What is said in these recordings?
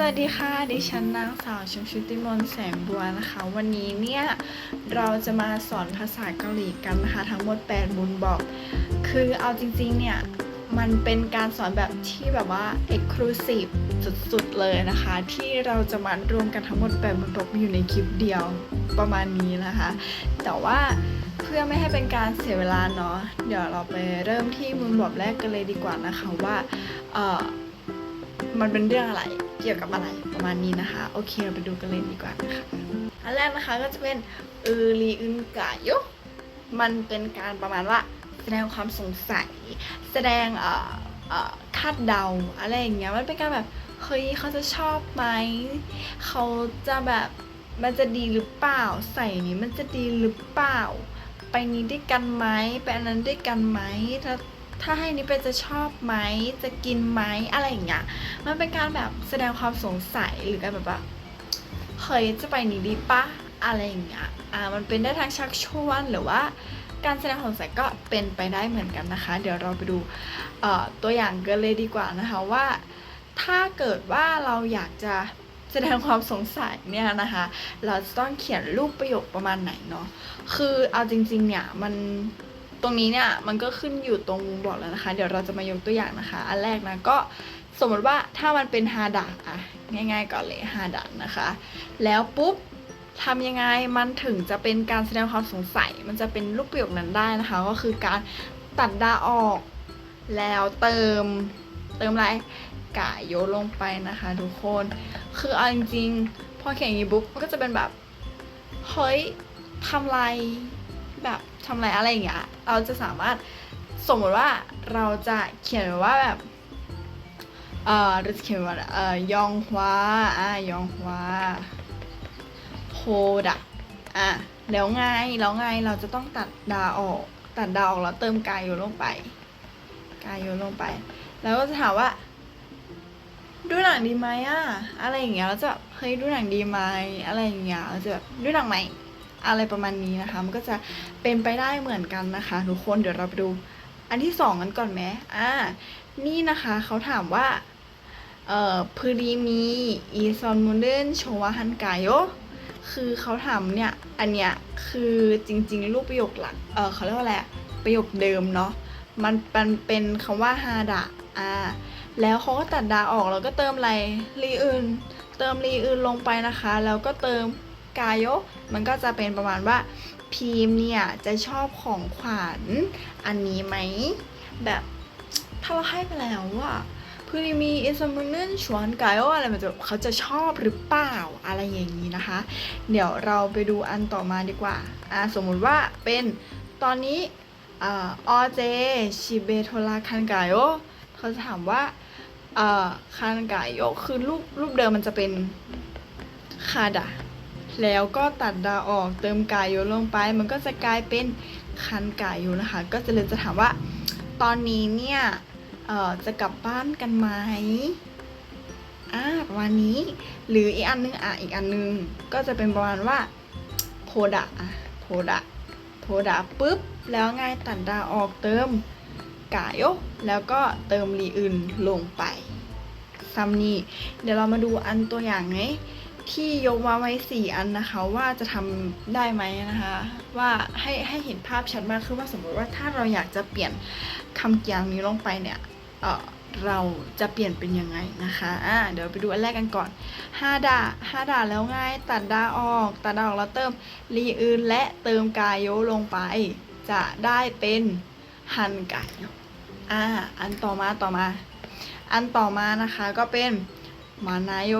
สวัสดีค่ะ ดิฉันนางสาวชมชุติมนแสงบัวนะคะ วันนี้เนี่ย เราจะมาสอนภาษาเกาหลีกันนะคะ ทั้งหมด 8 บุญบอก คือเอาจริงๆ เนี่ย มันเป็นการสอนแบบที่แบบว่า exclusive สุดๆ เลยนะคะ ที่เราจะมารวมกันทั้งหมด 8 บุญบอกมาอยู่ในคลิปเดียวประมาณนี้นะคะ แต่ว่าเพื่อไม่ให้เป็นการเสียเวลาเนาะเดี๋ยวเราไปเริ่มที่บุญบอกแรกกันเลยดีกว่านะคะว่าเออมันเป็นเรื่องอะไร เกี่ยวกับอะไรประมาณนี้นะคะ โอเคเราไปดูกันเลยดีกว่านะคะอันแรกนะคะก็จะเป็นอือรีอึนกายุมันเป็นการประมาณว่าแสดงความสงสัย แสดงเอ่อเอ่อคาดเดาอะไรอย่างเงี้ยมันเป็นการแบบเฮ้ยเขาจะชอบไหมเขาจะแบบมันจะดีหรือเปล่า ใส่นี้มันจะดีหรือเปล่า ไปนี้ด้วยกันไหมไปอันนั้นด้วยกันไหมถ้า ถ้าให้นี้ไปจะชอบไหมจะกินไหมอะไรอย่างเงี้ยมันเป็นการแบบแสดงความสงสัยหรือการแบบว่าเฮ้ยจะไปนี้ดีปะอะไรอย่างเงี้ยอ่ามันเป็นได้ทั้งชักชวนหรือว่าการแสดงความสงสัยก็เป็นไปได้เหมือนกันนะคะ เดี๋ยวเราไปดูเอ่อตัวอย่างกันเลยดีกว่านะคะว่า ถ้าเกิดว่าเราอยากจะแสดงความสงสัยเนี่ยนะคะ เราจะต้องเขียนรูปประโยคประมาณไหนเนาะคือเอาจริงๆเนี่ยมัน ตรงนี้เนี่ยมันก็ขึ้นอยู่ตรงบอกแล้วนะคะ เดี๋ยวเราจะมายกตัวอย่างนะคะ อันแรกนะก็สมมติว่าถ้ามันเป็นฮาดะอะง่าย ๆ ก่อนเลยฮาดะนะคะ แล้วปุ๊บทำยังไงมันถึงจะเป็นการแสดงความสงสัย มันจะเป็นรูปประโยคนั้นได้นะคะ ก็คือการตัดดาออก แล้วเติมเติมอะไรกะโยลงไปนะคะทุกคน คือเอาจริงๆพอเขียนอย่างนี้บุ๊กมันก็จะเป็นแบบ เฮ้ยทำไรแบบ ทำไรอะไรอย่างเงี้ยเราจะสามารถสมมติว่าเราจะเขียนว่าแบบเอ่อเราจะเขียนว่าเอ่อยองฮวาอ่ายองฮวาโพดะอะแล้วไงแล้วไงเราจะต้องตัดดาออกตัดดาออกแล้วเติมกายโยนลงไปกายโยนลงไป แล้วก็จะถามว่า ดูหนังดีไหมอะอะไรอย่างเงี้ยเราจะแบบเฮ้ยดูหนังดีไหมอะไรอย่างเงี้ยเราจะแบบดูหนังไหม อะไรประมาณนี้นะคะ มันก็จะเป็นไปได้เหมือนกันนะคะ ทุกคนเดี๋ยวเราไปดู อันที่สองกันก่อนไหมอ่า นี่นะคะเขาถามว่าเอ่อพอดีมีอีซอนมูเดนโชวาฮันกายโยคือเขาถามเนี่ย อันเนี้ยคือจริงๆ รูปประโยคหลัก เออเขาเรียกว่าอะไรประโยคเดิมเนาะมันมันเป็นคำว่าฮาดะอ่าแล้วเขาก็ตัดดาออกแล้วก็เติมอะไรรีอื่น เติมรีอื่นลงไปนะคะ แล้วก็เติม กายโยมันก็จะเป็นประมาณว่าพีมเนี่ยจะชอบของขวัญอันนี้ไหม แบบถ้าเราให้ไปแล้วว่าพอดีมีอิสมุนเนนชวนกายโยอะไรมันจะเขาจะชอบหรือเปล่าอะไรอย่างนี้นะคะ เดี๋ยวเราไปดูอันต่อมาดีกว่าอ่าสมมุติว่าเป็นตอนนี้อ่าอเจชิเบโทราคันกายโยเขาจะถามว่าอ่อคานกายโยคือรูปรูปเดิมมันจะเป็นคาดะ แล้วก็ตัดดาออกเติมกายโยลงไป มันก็จะกลายเป็นคันกายโยนะคะ ก็จะเลยจะถามว่า ตอนนี้เนี่ยจะกลับบ้านกันไหมอ่าประมาณนี้ หรืออีกอันนึงอะอีกอันนึง ก็จะเป็นประมาณว่าโพดะอะโพดะโพดะปุ๊บ แล้วไงตัดดาออกเติมกายโยแล้วก็เติมรีอื่นลงไปซัมนี่เดี๋ยวเรามาดูอันตัวอย่างไง ที่ยกมาไว้สี่อันนะคะ ว่าจะทำได้ไหมนะคะ ว่าให้ให้เห็นภาพชัดมากขึ้นว่าสมมติว่าถ้าเราอยากจะเปลี่ยนคำกริยงนี้ลงไปเนี่ยเออเราจะเปลี่ยนเป็นยังไงนะคะอ่าเดี๋ยวไปดูอันแรกกันก่อนห้าดาห้าดาแล้วไงตัดดาออก ตัดดาออกแล้วเติมรีอื่นและเติมกายโยลงไป จะได้เป็นฮันกายโยอ่าอันต่อมาต่อมา อันต่อมานะคะก็เป็นมานาโย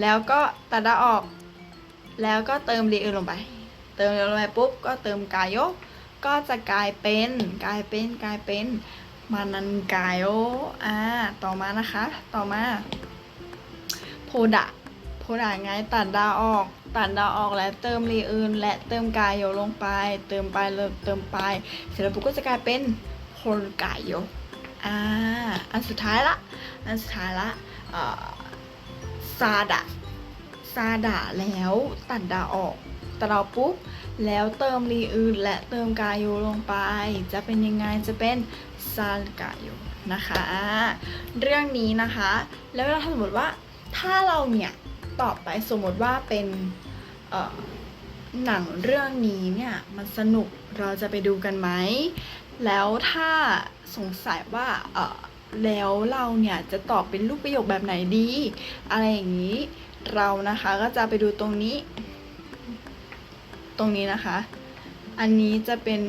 แล้วก็ตัดดาออก แล้วก็เติมรีอื่นลงไป เติมลงไปปุ๊บก็เติมกายโยก็จะกลายเป็นกลายเป็นกลายเป็นมานันกายโยอ่าต่อมานะคะ ต่อมาโพดะโพดะไงตัดดาออก ตัดดาออกและเติมรีอื่น และเติมกายโยลงไป เติมไปเริ่มเติมไป เสร็จแล้วปุ๊บก็จะกลายเป็นโฮลกายโยอ่าอันสุดท้ายละ อันสุดท้ายละเอ่อ ซาดะซาดะแล้วตัดดาออกตัดดาปุ๊บ แล้วเติมรีอื่นและเติมกายโยลงไป จะเป็นยังไงจะเป็นซาลกายโยนะคะ เรื่องนี้นะคะ แล้วเวลาสมมติว่าถ้าเราเนี่ยตอบไปสมมติว่าเป็นหนังเรื่องนี้เนี่ยมันสนุกเราจะไปดูกันไหม แล้วถ้าสงสัยว่าเออ แล้วเราเนี่ยจะตอบเป็นรูปประโยคแบบไหนดี อะไรอย่างนี้ เรานะคะก็จะไปดูตรงนี้ ตรงนี้นะคะ อันนี้จะเป็น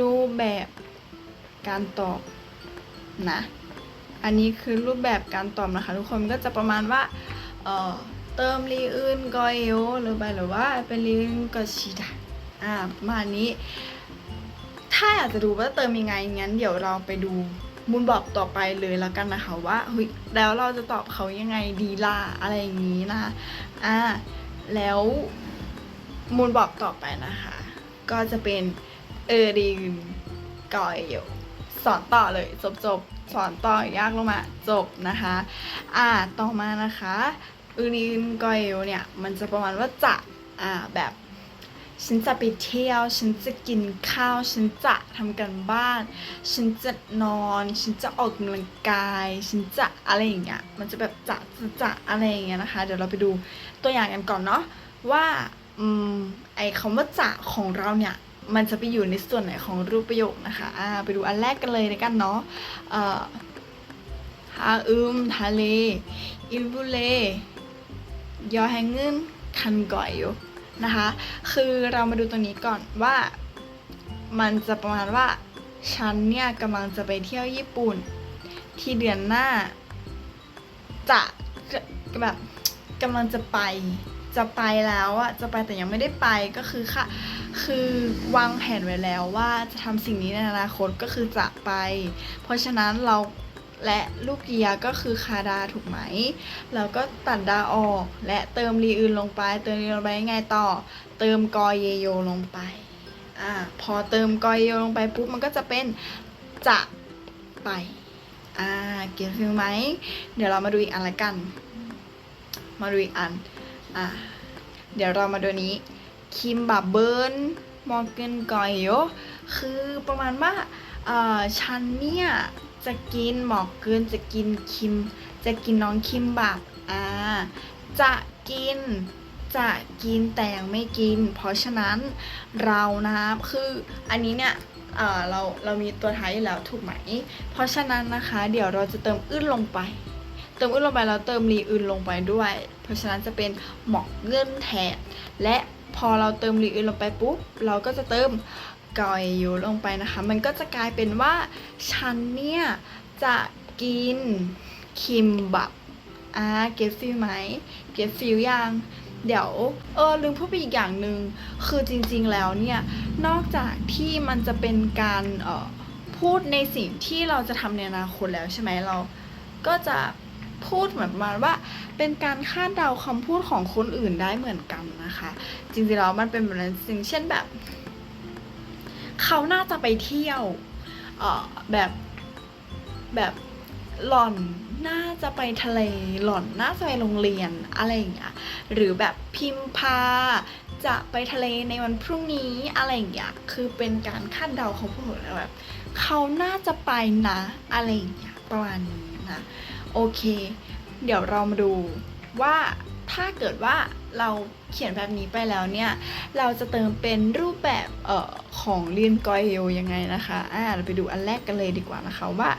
รูปแบบการตอบนะ อันนี้คือรูปแบบการตอบนะคะ ทุกคนก็จะประมาณว่าเอ่อเติมรีอื่นก็เอวหรือไปหรือว่าเป็นรีอื่นก็ชิดะอ่าประมาณนี้ ถ้าอยากจะดูว่าเติมยังไงงั้นเดี๋ยวเราไปดู มูลบอกต่อไปเลยแล้วกันนะคะว่าเฮ้ยแล้วเราจะตอบเขายังไงดีล่ะอะไรอย่างนี้นะคะอ่าแล้วมูลบอกต่อไปนะคะ ก็จะเป็นเออดีนกอยอยู่สอนต่อเลยจบจบสอนต่อยากลงมาจบนะคะ อ่าต่อมานะคะอือดีนกอยอยู่เนี่ยมันจะประมาณว่าจะอ่าแบบ ฉันจะไปเที่ยว ฉันจะกินข้าว ฉันจะทำกันบ้าน ฉันจะนอน ฉันจะออกกำลังกาย ฉันจะอะไรอย่างเงี้ย มันจะแบบจะจะจะอะไรอย่างเงี้ยนะคะ เดี๋ยวเราไปดูตัวอย่างกันก่อนเนาะว่าอืมไอคำว่าจะของเราเนี่ยมันจะไปอยู่ในส่วนไหนของรูปประโยคนะคะอ่าไปดูอันแรกกันเลยนกันเนาะเอ่อฮาอึมทะเลอิลบุเลยอแหงเงินคันก่อยอยู่ นะคะ คือเรามาดูตรงนี้ก่อนว่า มันจะประมาณว่าฉันเนี่ยกำลังจะไปเที่ยวญี่ปุ่น ที่เดือนหน้า จะแบบกำลังจะไปจะไปแล้วอะจะไปแต่ยังไม่ได้ไปก็คือค่ะ คือวางแผนไว้แล้วว่าจะทำสิ่งนี้ในอนาคตก็คือจะไป เพราะฉะนั้นเรา และลูกเกียร์ก็คือคาดาถูกไหม แล้วก็ตัดดาออก และเติมรีอื่นลงไป เติมรีลงไปยังไงต่อ เติมกอเยโยลงไป อ่า พอเติมกอเยโยลงไปปุ๊บมันก็จะเป็นจะไป อ่า เก็ตฟิลไหม เดี๋ยวเรามาดูอีกอันละกัน มาดูอีกอัน อ่า เดี๋ยวเรามาดูนี้ คิมบับเบิร์นมอร์เกนกอยโยคือประมาณว่า เอ่อ ฉันเนี่ย จะกินหมอกเกินจะกินคิม จะกินน้องคิมบับอ่าจะกินจะกินแต่ยังไม่กิน เพราะฉะนั้นเรานะคืออันนี้เนี่ยเออเราเรามีตัวท้ายอยู่แล้วถูกไหม เพราะฉะนั้นนะคะ เดี๋ยวเราจะเติมอื้นลงไป เติมอื้นลงไปแล้วเติมรีอื่นลงไปด้วย เพราะฉะนั้นจะเป็นหมอกเงื่อนแทนและพอเราเติมรีอื่นลงไปปุ๊บเราก็จะเติม กอยยูลงไปนะคะ มันก็จะกลายเป็นว่าฉันเนี่ย จะกินคิมบับอ่าเก็ตฟิลไหมเก็ตฟิลยังเดี๋ยวเออลืมพูดไปอีกอย่างหนึ่งคือจริงๆแล้วเนี่ย นอกจากที่มันจะเป็นการเอ่อพูดในสิ่งที่เราจะทำในอนาคตแล้วใช่ไหมเรา ก็จะพูดเหมือนประมาณว่า เป็นการคาดเดาคำพูดของคนอื่นได้เหมือนกันนะคะ จริงๆแล้วมันเป็นแบบนั้นจริงเช่นแบบ เขาน่าจะไปเที่ยวแบบแบบหล่อนน่าจะไปทะเลหล่อนน่าจะไปโรงเรียนอะไรอย่างเงี้ยหรือแบบพิมพาจะไปทะเลในวันพรุ่งนี้อะไรอย่างเงี้ยคือเป็นการคาดเดาของผู้อื่นแล้วแบบเขาน่าจะไปนะอะไรอย่างเงี้ยประมาณนี้นะโอเค เดี๋ยวเรามาดูว่าถ้าเกิดว่า เราเขียนแบบนี้ไปแล้วเนี่ย เราจะเติมเป็นรูปแบบเอ่อของเรียนกอยโยยังไงนะคะอ่าเราไปดูอันแรกกันเลยดีกว่านะคะว่า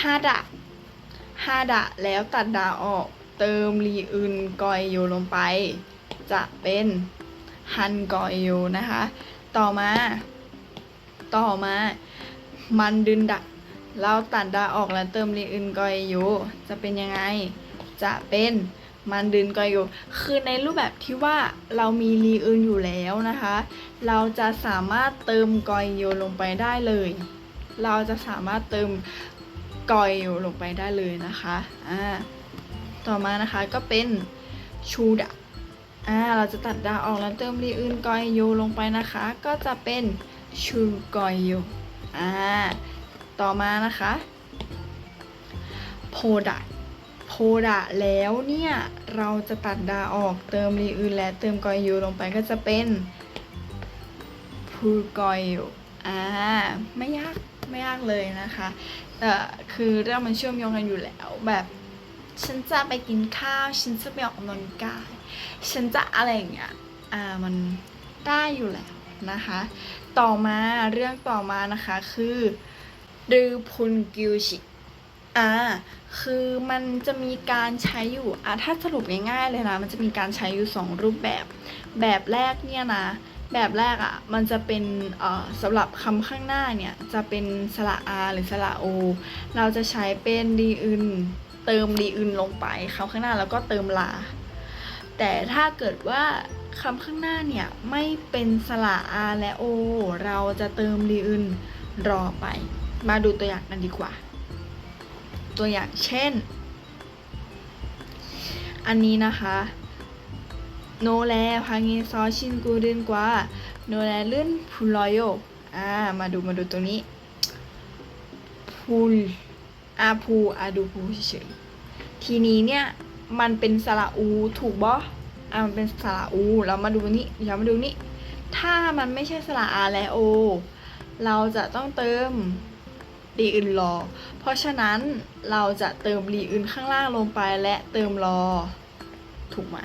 ฮาดะฮาดะแล้วตัดดาออกเติมรีอึนกอยโยลงไป จะเป็นฮันกอยโยนะคะ ต่อมา ต่อมา มันดึนดะเราตัดดาออกแล้วเติมรีอึนกอยโยจะเป็นยังไง จะเป็น มันดึนกอยโยคือในรูปแบบที่ว่าเรามีรีอึนอยู่แล้วนะคะ เราจะสามารถเติมกอยโยลงไปได้เลย เราจะสามารถเติมกอยโยลงไปได้เลยนะคะอ่าต่อมานะคะก็เป็นชูดะอ่าเราจะตัดดาออกแล้วเติมรีอึนกอยโยลงไปนะคะ ก็จะเป็นชูกอยโยอ่าต่อมานะคะโพ ดะโพดะแล้วเนี่ย เราจะตัดดาออกเติมรีอื่นและเติมกอยยูลงไปก็จะเป็นพูกอยยูอ่าไม่ยากไม่ยากเลยนะคะแต่คือเรื่องมันเชื่อมโยงกันอยู่แล้วแบบ ฉันจะไปกินข้าว ฉันจะไปออกกำลังกายฉันจะอะไรอย่างเงี้ยอ่ามันได้อยู่แล้วนะคะ ต่อมาเรื่องต่อมานะคะคือรือพุนกิวชิ อ่าคือมันจะมีการใช้อยู่อ่าถ้าสรุปง่ายๆเลยนะ มันจะมีการใช้อยู่สองรูปแบบ แบบแรกเนี่ยนะ แบบแรกอะ่ะ มันจะเป็นเอ่อสำหรับคำข้างหน้าเนี่ย จะเป็นสระอาหรือสระโอ เราจะใช้เป็นดีอึนเติมดีอึนลงไปคำข้างหน้าแล้วก็เติมลา แต่ถ้าเกิดว่าคำข้างหน้าเนี่ย ไม่เป็นสระอาและโอ เราจะเติมดีอึนรอไป มาดูตัวอย่างกันดีกว่า ตัวอย่างเช่น อันนี้นะคะโนแลพังเงซอชินกูเดินกว่าโนแลลื่นพูลอยโยอ่ามาดูมาดูตัวนี้พูลอาพูอาดูพูเฉยทีนี้เนี่ยมันเป็นสระอูถูกบ่อ่ามันเป็นสระอูเรามาดูนี้เรามาดูนี้ถ้ามันไม่ใช่สระอาและโอ เราจะต้องเติม รีอื่นรอ เพราะฉะนั้นเราจะเติมรีอื่นข้างล่างลงไปและเติมรอ ถูกไหม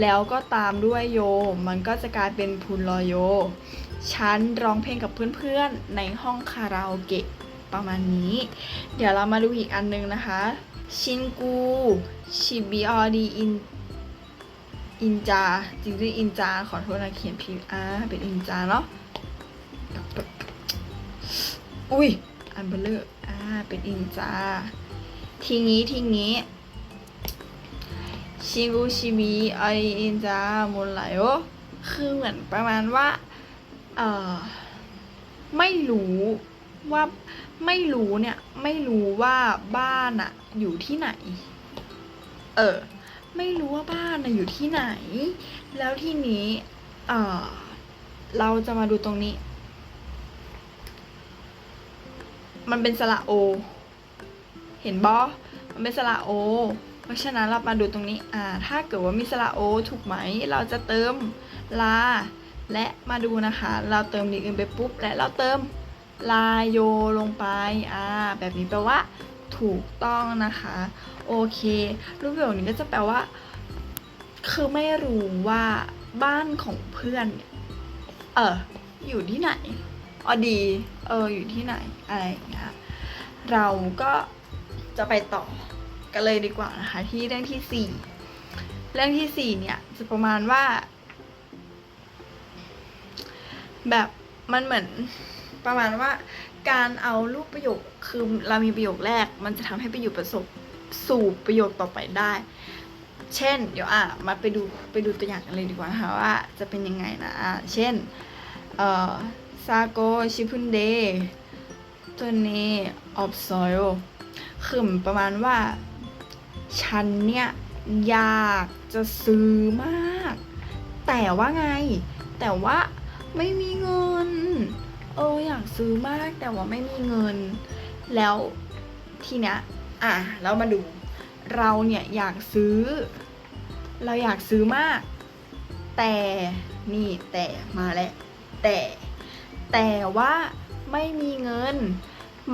แล้วก็ตามด้วยโย มันก็จะกลายเป็นพูนรอโย ฉันร้องเพลงกับเพื่อนๆ ในห้องคาราโอเกะประมาณนี้ เดี๋ยวเรามาดูอีกอันนึงนะคะ ชินกู ชิบิออดีอินอินจาจริงๆอินจาขอโทษนะเขียนผิดอ่าเป็นอินจาเนาะอุ้ย อันเบลเลอร์อ่า เป็นอินจาทีนี้ทีนี้ชิบูชิบิไออินจาโมไลโอคือเหมือนประมาณว่า เอ่อ ไม่รู้ว่าไม่รู้เนี่ย ไม่รู้ว่าบ้านอะอยู่ที่ไหน เออ ไม่รู้ว่าบ้านอะอยู่ที่ไหน แล้วทีนี้ เอ่อ เราจะมาดูตรงนี้ มันเป็นสระโอ เห็นบอมันเป็นสระโอ เพราะฉะนั้นเรามาดูตรงนี้ อ่า ถ้าเกิดว่ามีสระโอถูกไหม เราจะเติมลา และมาดูนะคะ เราเติมดีอื่นไปปุ๊บ และเราเติมลาโยลงไป อ่า แบบนี้แปลว่า ถูกต้องนะคะ โอเค รูปประโยคนี้ก็จะแปลว่า คือไม่รู้ว่าบ้านของเพื่อนเนี่ยเอออยู่ที่ไหน อ๋อดี เออ อยู่ที่ไหน อะไรอย่างเงี้ย เราก็จะไปต่อกันเลยดีกว่านะคะ ที่เรื่องที่สี่ เรื่องที่สี่เนี่ย จะประมาณว่า แบบมันเหมือนประมาณว่า การเอารูปประโยค คือเรามีประโยคแรก มันจะทำให้ประโยคประสบสู่ประโยคต่อไปได้ เช่น เดี๋ยวอะ มาไปดูไปดูตัวอย่างกันเลยดีกว่านะคะว่าจะเป็นยังไงนะะเช่น เอ่อาโกชิพุนเดตัวนี้ออบซอยคือเหมือนประมาณว่า ฉันเนี่ย อยากจะซื้อมาก แต่ว่าไง แต่ว่าไม่มีเงิน เอออยากซื้อมากแต่ว่าไม่มีเงิน แล้วทีเนี้ยอะเรามาดู เราเนี่ยอยากซื้อ เราอยากซื้อมาก แต่นี่แต่มาแล้วแต่ แต่ว่าไม่มีเงิน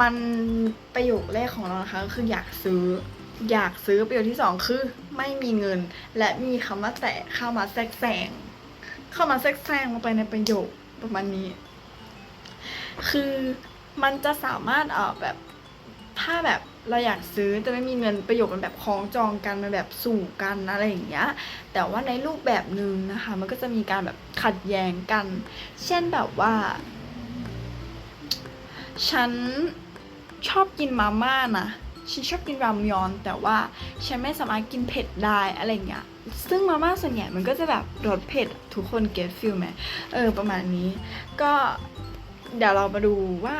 มันประโยคแรกของเรานะคะก็คืออยากซื้อ อยากซื้อประโยคที่สองคือไม่มีเงิน และมีคำว่าแต่เข้ามาแทรกแซงเข้ามาแทรกแซงลงไปในประโยคประมาณนี้ คือมันจะสามารถเออแบบถ้าแบบเราอยากซื้อแต่ไม่มีเงินประโยคมันแบบคล้องจองกันมันแบบสู่กันอะไรอย่างเงี้ย แต่ว่าในรูปแบบหนึ่งนะคะ มันก็จะมีการแบบขัดแย้งกัน เช่นแบบว่า ฉันชอบกินมาม่านะฉันชอบกินรามยอน แต่ว่าฉันไม่สามารถกินเผ็ดได้อะไรเงี้ย ซึ่งมาม่าส่วนใหญ่มันก็จะแบบรสเผ็ดทุกคนเก็ตฟิลไหมเออ ประมาณนี้ ก็เดี๋ยวเรามาดูว่า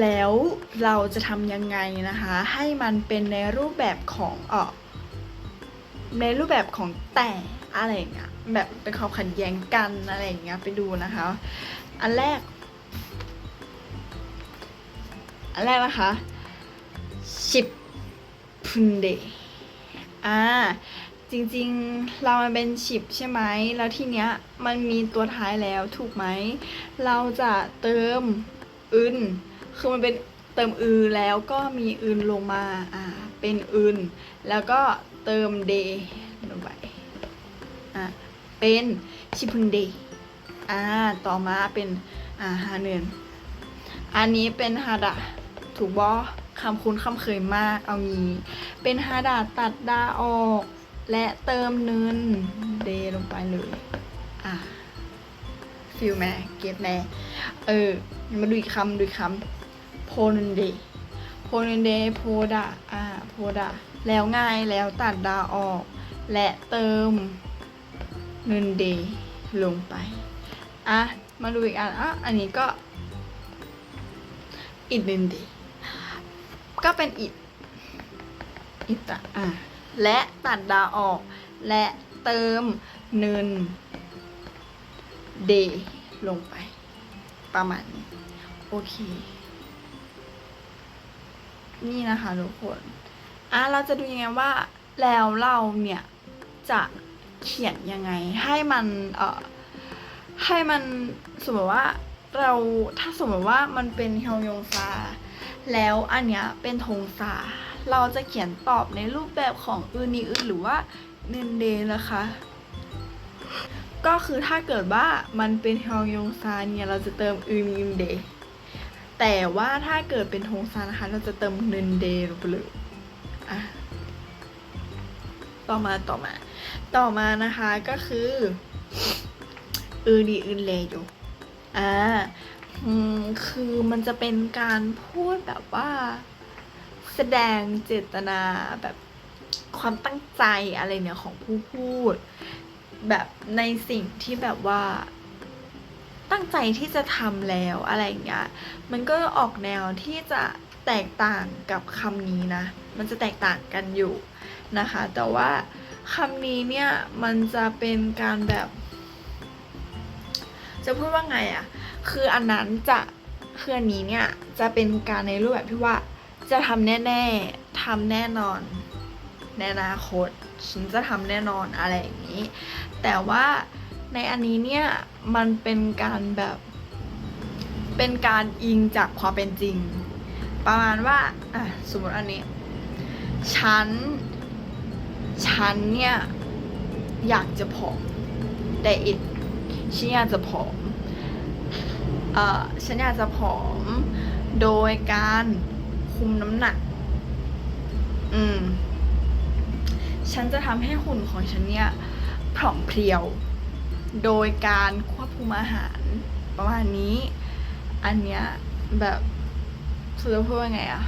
แล้วเราจะทำยังไงนะคะ ให้มันเป็นในรูปแบบของเออในรูปแบบของแต่อะไรเงี้ยแบบเป็นความขัดแย้งกันอะไรเงี้ยไปดูนะคะ อันแรก อันแรกนะคะชิปพุนเดอ่าจริงๆ เรามันเป็นชิปใช่ไหม แล้วทีเนี้ยมันมีตัวท้ายแล้วถูกไหม เราจะเติมอึน คือมันเป็นเติมอือแล้วก็มีอึนลงมา อ่า เป็นอึนแล้วก็เติมเดลงไป อะเป็นชิพึงเดอ่า ต่อมาเป็น อ่าฮาเนินอันนี้เป็นฮาดะ ถูกบอคำคุ้นคำเคยมากเอางี้ เป็นฮาดะตัดดาออก และเติมเนินเดลงไปเลย อะฟิลแม่เก็ตแม่เออ มาดูอีกคำดูอีกคำโพนันเดโพนันเดโพดะอ่าโพดะแล้วง่ายแล้วตัดดาออก และเติมเงินเดลงไป อะ มาดูอีกอันอะอันนี้ก็อิดเงินเด ก็เป็นอิดอิดอะอะและตัดดาออก และเติมเนินเดลงไป ประมาณนี้ โอเค นี่นะคะทุกคนอะเราจะดูยังไงว่าแล้วเราเนี่ย จะเขียนยังไง ให้มันเอ่อให้มันสมมติว่าเราถ้าสมมติว่ามันเป็นเฮลยองซา แล้วอันเนี้ยเป็นทงซาเราจะเขียนตอบในรูปแบบของอืนีอืหรือว่าเนนเดนะคะ ก็คือถ้าเกิดว่ามันเป็นฮยองซาเนี่ยเราจะเติมอืนนีเดแต่ว่าถ้าเกิดเป็นทงซานะคะเราจะเติมเนนเดลงไปเลยอะต่อมาต่อมา ต่อมานะคะก็คืออือดีอืนเลโยอ่า อืมคือมันจะเป็นการพูดแบบว่า แสดงเจตนาแบบความตั้งใจอะไรเนี่ยของผู้พูด แบบในสิ่งที่แบบว่า ตั้งใจที่จะทำแล้วอะไรอย่างเงี้ยมันก็ออกแนวที่จะแตกต่างกับคำนี้นะ มันจะแตกต่างกันอยู่นะคะ แต่ว่าคำนี้เนี่ยมันจะเป็นการแบบ จะพูดว่าไงอะ่ะ คืออันนั้นจะคืออันนี้เนี่ยจะเป็นการในรูปแบบที่ว่าจะทำแน่ๆทำแน่นอนในอนาคตฉันจะทำแน่นอนอะไรอย่างนี้ แต่ว่าในอันนี้เนี่ยมันเป็นการแบบเป็นการอิงจากความเป็นจริง ประมาณว่าอะสมมติอันนี้ฉันฉันเนี่ยอยากจะผอมแต่อิดฉันอยากจะผอม เออฉันอยากจะผอมโดยการคุมน้ำหนัก อืม ฉันจะทำให้หุ่นของฉันเนี่ยผอมเพรียว โดยการควบคุมอาหารประมาณนี้ อันเนี้ยแบบสุดจะพูดว่าไงอะ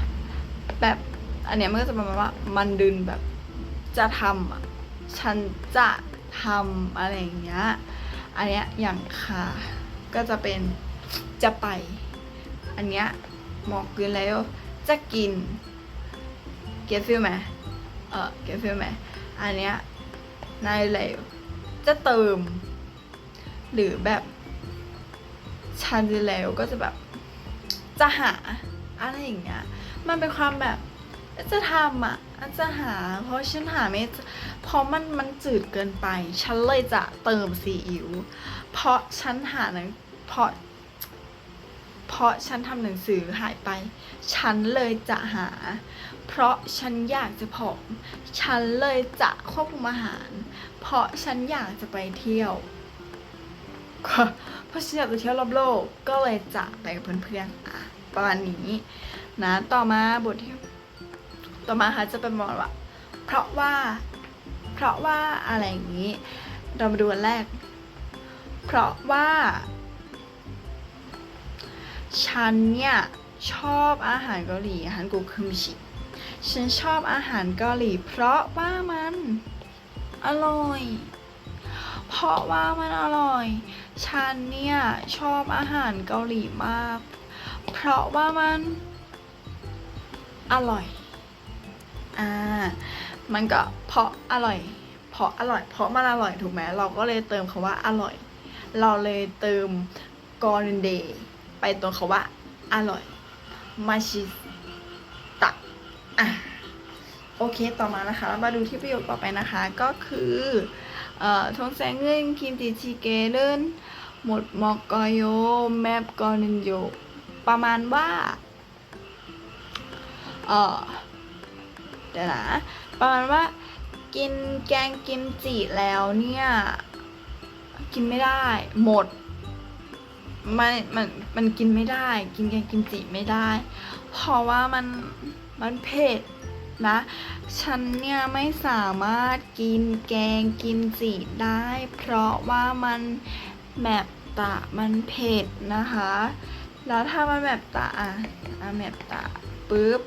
แบบอันเนี้ยมันก็จะประมาณว่ามันดึนแบบจะทำอะฉันจะทำอะไรอย่างเงี้ย อันเนี้ยอย่างค่ะก็จะเป็น จะไป อันเนี้ยหมอกกินแล้วจะกิน เก็ตฟิลไหมเออเก็ตฟิลไหมอันเนี้ยนายแล้วจะเติม หรือแบบชันจแล้วก็จะแบบจะหาอะไรอย่างเงี้ย มันเป็นความแบบจะทำอะจะหา เพราะฉันหาไม่เจอเพราะมันมันจืดเกินไป ฉันเลยจะเติมซีอิ๊วเพราะฉันหาหนังเพราะ เพราะฉันทำหนังสือหายไป ฉันเลยจะหา เพราะฉันอยากจะผอม ฉันเลยจะควบคุมอาหาร เพราะฉันอยากจะไปเที่ยว เพราะฉันอยากจะเที่ยวรอบโลก ก็เลยจะไปกับเพื่อนๆอะประมาณนี้นะ ต่อมาบทที่ ต่อมาค่ะจะเป็นประมาณว่า เพราะว่า เพราะว่าอะไรอย่างนี้ เรามาดูอันแรก เพราะว่า ฉันเนี่ยชอบอาหารเกาหลีอาหารกูคึมชิฉันชอบอาหารเกาหลี เพราะว่ามันอร่อย เพราะว่ามันอร่อย ฉันเนี่ยชอบอาหารเกาหลีมาก เพราะว่ามันอร่อย อ่า มันก็เพราะอร่อย เพราะอร่อย เพราะมันอร่อยถูกไหมเราก็เลยเติมคาว่าอร่อย เราเลยเติมกอร์เดย์ ไปตรงคาว่า อร่อย มาชิตะอะโอเค ต่อมานะคะ มาดูที่ประโยคต่อไปนะคะ ก็คือเอ่อทงแสงเงินคิมจิชิเกเรนหมดมอกกโยแมปกอนินโยประมาณว่าเอ่อเดี๋ยวนะประมาณว่า กินแกงกิมจิแล้วเนี่ย กินไม่ได้หมด มันมันมันกินไม่ได้ กินแกงกิมจิไม่ได้ เพราะว่ามันมันเผ็ดนะ ฉันเนี่ยไม่สามารถกินแกงกิมจิได้ เพราะว่ามันแมบตะมันเผ็ดนะคะ แล้วถ้ามันแมบตะอะอะแมบตะปุ๊บ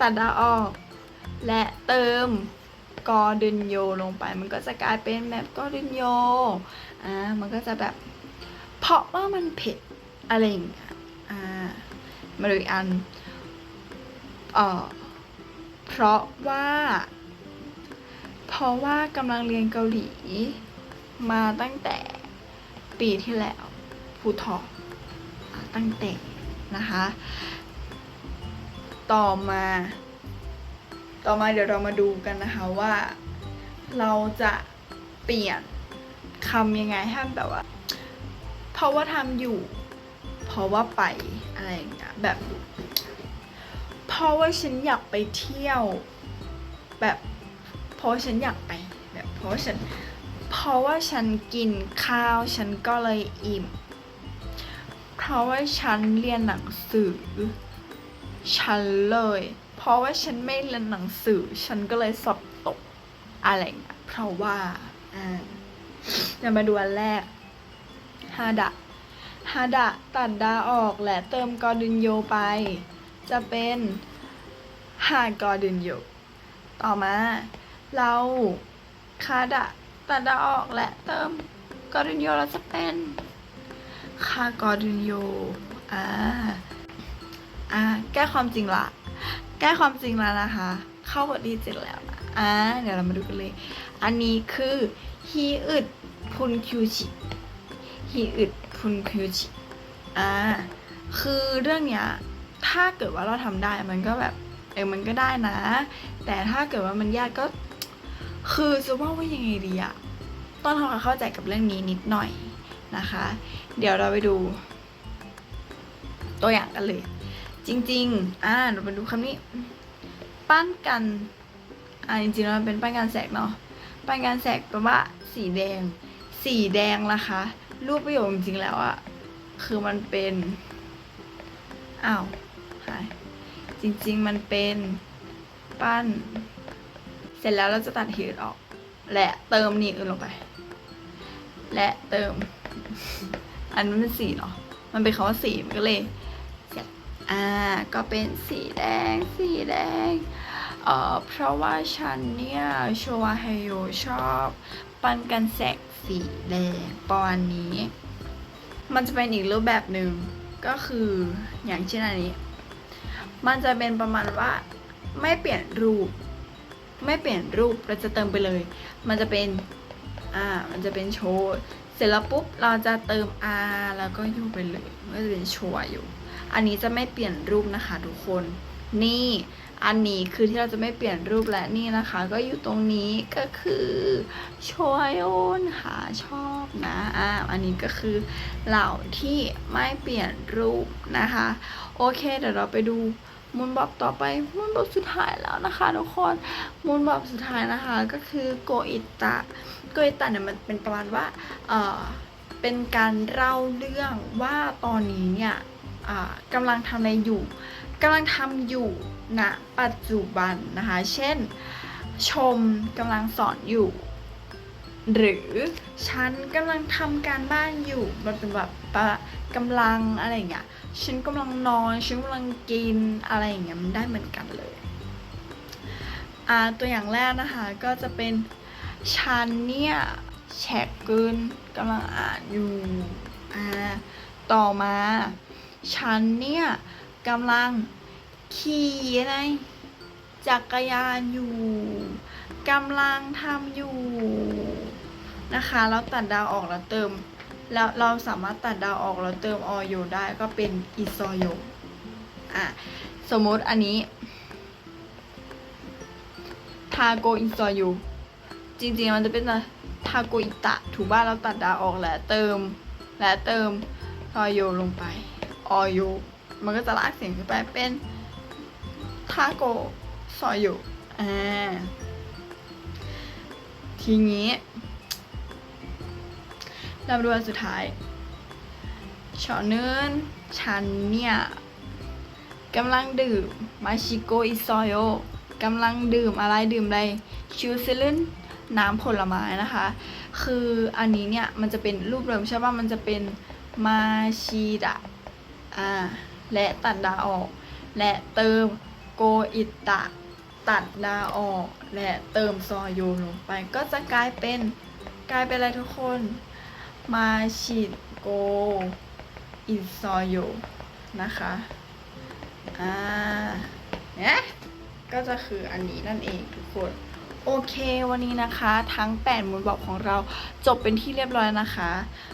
ตัดดาออก และเติมกอดึนโยลงไป มันก็จะกลายเป็นแบบกอดึนโย อ่า มันก็จะแบบ เพราะว่ามันเผ็ดอะไรอย่างเงี้ยอ่ามาดูอีกอันเออเพราะว่า เพราะว่ากำลังเรียนเกาหลี มาตั้งแต่ปีที่แล้วภูทอกตั้งแต่นะคะ ต่อมา ต่อมาเดี๋ยวเรามาดูกันนะคะว่า เราจะเปลี่ยนคำยังไงให้แบบว่า เพราะว่าทำอยู่ เพราะว่าไปอะไรอย่างเงี้ยแบบ เพราะว่าฉันอยากไปเที่ยว แบบเพราะว่าฉันอยากไปแบบเพราะว่าฉันเพราะว่าฉันกินข้าวฉันก็เลยอิ่ม เพราะว่าฉันเรียนหนังสือ ฉันเลย เพราะว่าฉันไม่เรียนหนังสือ ฉันก็เลยสอบตกอะไรอย่างเงี้ยเพราะว่าอ่าเดี๋ยวมาดูอันแรก ฮาดะฮาดะตัดดาออกและเติมกอดึนโยไป จะเป็นฮากอดึนโย ต่อมา เราคาดะตัดดาออกและเติมกอดึนโยเราจะเป็นคากอดึนโย อ่า อ่า แก้ความจริงละ แก้ความจริงแล้วนะคะ เข้าบทที่เจ็ดแล้วนะอ่า เดี๋ยวเรามาดูกันเลย อันนี้คือฮีอึดพุนคิวชิ ฮีอึดพุนคิวชิอ่าคือเรื่องเนี้ยถ้าเกิดว่าเราทำได้มันก็แบบเออมันก็ได้นะ แต่ถ้าเกิดว่ามันยากก็ คือจะว่าว่ายังไงดีอะต้องทำความเข้าใจกับเรื่องนี้นิดหน่อยนะคะ เดี๋ยวเราไปดู ตัวอย่างกันเลย จริง ๆ อ่าเรามาดูคำนี้ ปั้นกันอ่าจริงๆแล้วมันเป็นปั้นกันแสกเนาะปั้นกันแสกแปลว่าสีแดง สีแดงล่ะคะ รูปประโยคจริงๆแล้วอะคือมันเป็นอ้าวหายจริงๆมันเป็นปั้น เสร็จแล้วเราจะตัดหีดออก และเติมนี่อื่นลงไป และเติม อันนั้นเป็นสีเนาะมันเป็นคำว่าสีมันก็เลยอ่าก็เป็นสีแดง สีแดงเอ่อเพราะว่าฉันเนี่ยโชวไฮโยชอบ ปันกันแสก สีแดงประมาณนี้ มันจะเป็นอีกรูปแบบหนึ่งก็คืออย่างเช่นอันนี้ มันจะเป็นประมาณว่าไม่เปลี่ยนรูป ไม่เปลี่ยนรูปเราจะเติมไปเลย มันจะเป็นอ่ามันจะเป็นโชว์เสร็จแล้วปุ๊บเราจะเติม R แล้วก็ยูไปเลยมันก็จะเป็นโชว์อยู่ อันนี้จะไม่เปลี่ยนรูปนะคะทุกคน นี่ อันนี้คือที่เราจะไม่เปลี่ยนรูปและนี่นะคะ ก็อยู่ตรงนี้ก็คือโชยโอนหาชอบนะอ่าอันนี้ก็คือเหล่าที่ไม่เปลี่ยนรูปนะคะ โอเค เดี๋ยวเราไปดูมูลบอบต่อไปมูลบอบสุดท้ายแล้วนะคะทุกคนมูลบอบสุดท้ายนะคะก็คือโกอิตะโกอิตะเนี่ยมันเป็นประมาณว่าเออเป็นการเล่าเรื่องว่าตอนนี้เนี่ยอ่ากำลังทำอะไรอยู่กำลังทำอยู่ ณปัจจุบันนะคะ เช่น ชมกำลังสอนอยู่ หรือฉันกำลังทำการบ้านอยู่ มันเป็นแบบปะกำลังอะไรอย่างเงี้ย ฉันกำลังนอน ฉันกำลังกินอะไรอย่างเงี้ย มันได้เหมือนกันเลยตัวอย่างแรกนะคะก็จะเป็นฉันเนี่ยแชกกึนกำลังอ่านอยู่อ่าต่อมาฉันเนี่ยกำลัง ขี่อะไร จักรยานอยู่กำลังทำอยู่นะคะแล้วตัดดาวออกแล้วเติม แล้วเราสามารถตัดดาวออกแล้วเติมออโยได้ก็เป็นอิซโยอะสมมติอันนี้ทาโกอิซโยจริงๆมันจะเป็นทาโกอิตะถูกบ้านเราตัดดาวออกและเติมและเติมออโยลงไปออโยมันก็จะลากเสียงขึ้นไปเป็น ทาโกซอยอยู่อ่าทีนี้เรามาดูอันสุดท้ายเฉาเนินฉันเนี่ยกำลังดื่มมาชิโกอิซอยโอกำลังดื่มอะไรดื่มอะไรชิวซิลินน้ำผลไม้นะคะ คืออันนี้เนี่ย มันจะเป็นรูปเดิมใช่ป่ะมันจะเป็นมาชิดะอ่าและตัดดาออก และเติมโก อิตะ ตัดดาออกและเติมซอยโยลงไป ก็จะกลายเป็นกลายเป็นอะไรทุกคน มาชิโกอิซอยโยนะคะ อ่าเนี่ยก็จะคืออันนี้นั่นเองทุกคน โอเควันนี้นะคะ ทั้ง 8 มูลบอกของเราจบเป็นที่เรียบร้อยนะคะ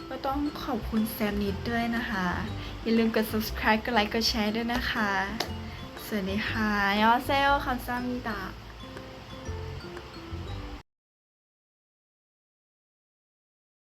ก็ต้องขอบคุณแซมนิดด้วยนะคะ อย่าลืมกด subscribe กดไลค์กดแชร์ด้วยนะคะ สวัสดีค่ะยอเซลคำซามิดะ